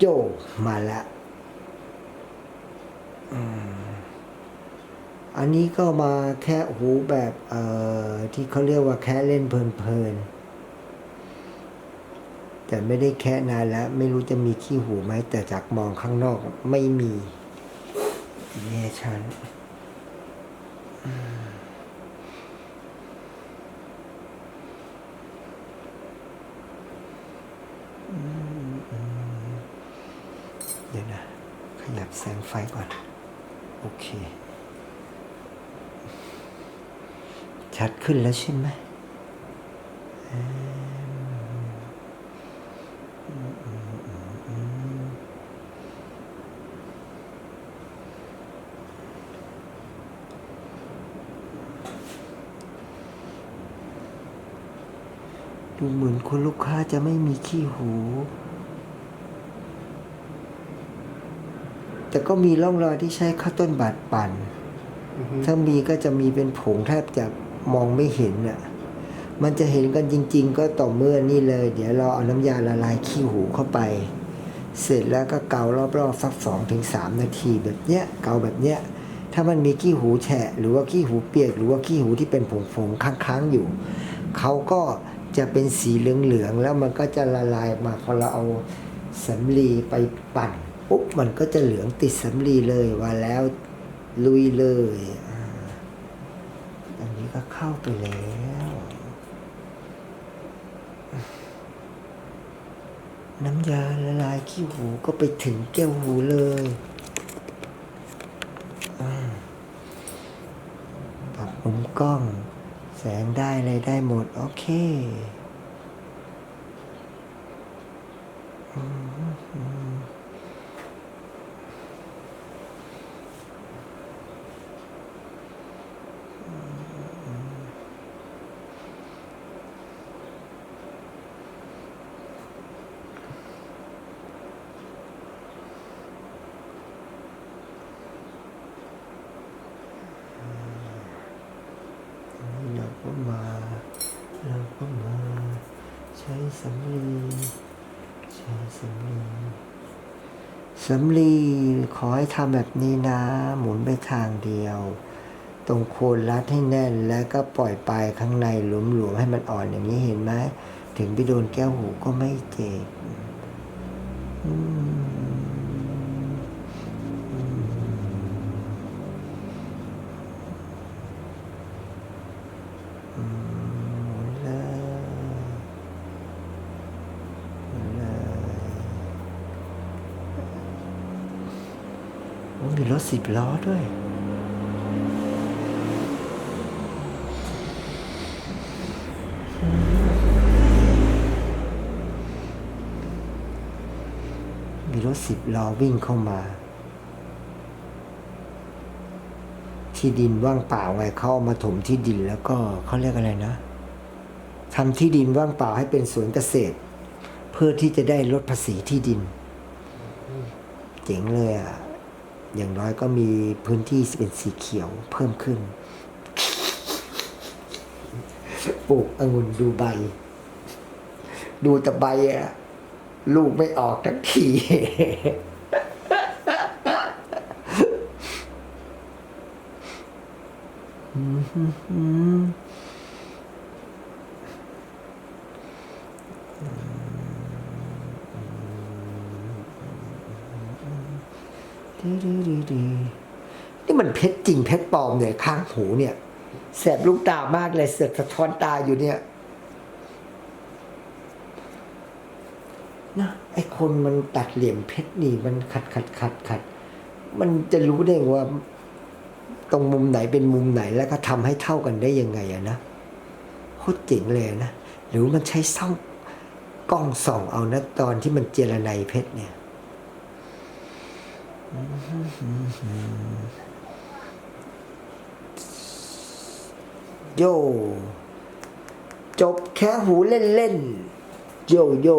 โจมาแล้วอันนี้ก็มาแค่หูแบบเอ่อที่เขาเรียกว่าแค่เล่นเพลินๆ แต่ไม่ได้แค่นานแล้ว ไม่รู้จะมีขี้หูไหมแต่จากมองข้างนอกไม่มีแย่ฉัน เดี๋ยวนะ ขยับแสงไฟก่อน โอเค ชัดขึ้นแล้วใช่ไหมดูเหมือนคุณลูกค้าจะไม่มีขี้หู แต่ก็มีร่องรอยที่ใช้ข้าวต้นบาดปั่น ถ้ามีก็จะมีเป็นผงแทบจะมองไม่เห็นอะ มันจะเห็นกันจริง ๆ ก็ต่อเมื่อนี่เลย เดี๋ยวเราเอาน้ำยาละลายขี้หูเข้าไป เสร็จแล้วก็เการอบๆสักสองถึงสามนาทีแบบเนี้ยเกาแบบเนี้ย ถ้ามันมีขี้หูแฉะ หรือว่าขี้หูเปียก หรือว่าขี้หูที่เป็นผงๆค้างๆอยู่ เขาก็จะเป็นสีเหลืองๆแล้วมันก็จะละลายมาพอเราเอาสำลีไปปั่น ปุ๊บมันก็จะเหลืองติดสำลีเลยว่าแล้วลุยเลยอันนี้ก็เข้าไปแล้วน้ำยาละลายขี้หูก็ไปถึงแก้วหูเลยปรับมุมกล้อง แสงได้อะไรได้หมด โอเคอืมอืมนี่เราก็มา เราก็มา ใช้สำลีใช้สำลีสำลีขอให้ทำแบบนี้นะ หมุนไปทางเดียว ตรงโคนรัดให้แน่นแล้วก็ปล่อยปลายข้างในหลวมๆให้มันอ่อนอย่างนี้เห็นไหมถึงไปโดนแก้วหูก็ไม่เจ็บ อืมอืมอืมหมุนเลยหมุนเลยโอ้ มีรถสิบล้อด้วยมีรถสิบล้อวิ่งเข้ามา ที่ดินว่างเปล่าไงเขาเอามาถมที่ดินแล้วก็เขาเรียกอะไรนะทำที่ดินว่างเปล่าให้เป็นสวนเกษตร เพื่อที่จะได้ลดภาษีที่ดิน เจ๋งเลยอะ อย่างน้อยก็มีพื้นที่เป็นสีเขียวเพิ่มขึ้น ปลูกองุ่นดูใบ ดูแต่ใบอะลูกไม่ออกทั้งที นี่มันเพชรจริงเพชรปลอมเนี่ยข้างหูเนี่ยแสบลูกตามากเลยเสือกสะท้อนตาอยู่เนี่ยนะไอคนมันตัดเหลี่ยมเพชรนี่มันขัดขัดขัดขัดมันจะรู้ได้ว่า ตรงมุมไหนเป็นมุมไหนแล้วก็ทำให้เท่ากันได้ยังไงอะนะโคตรเจ๋งเลยนะ หรือมันใช้ส่องกล้องส่องเอานะตอนที่มันเจรไนเพชรเนี่ย โย จบแค่หูเล่นๆ โยโย่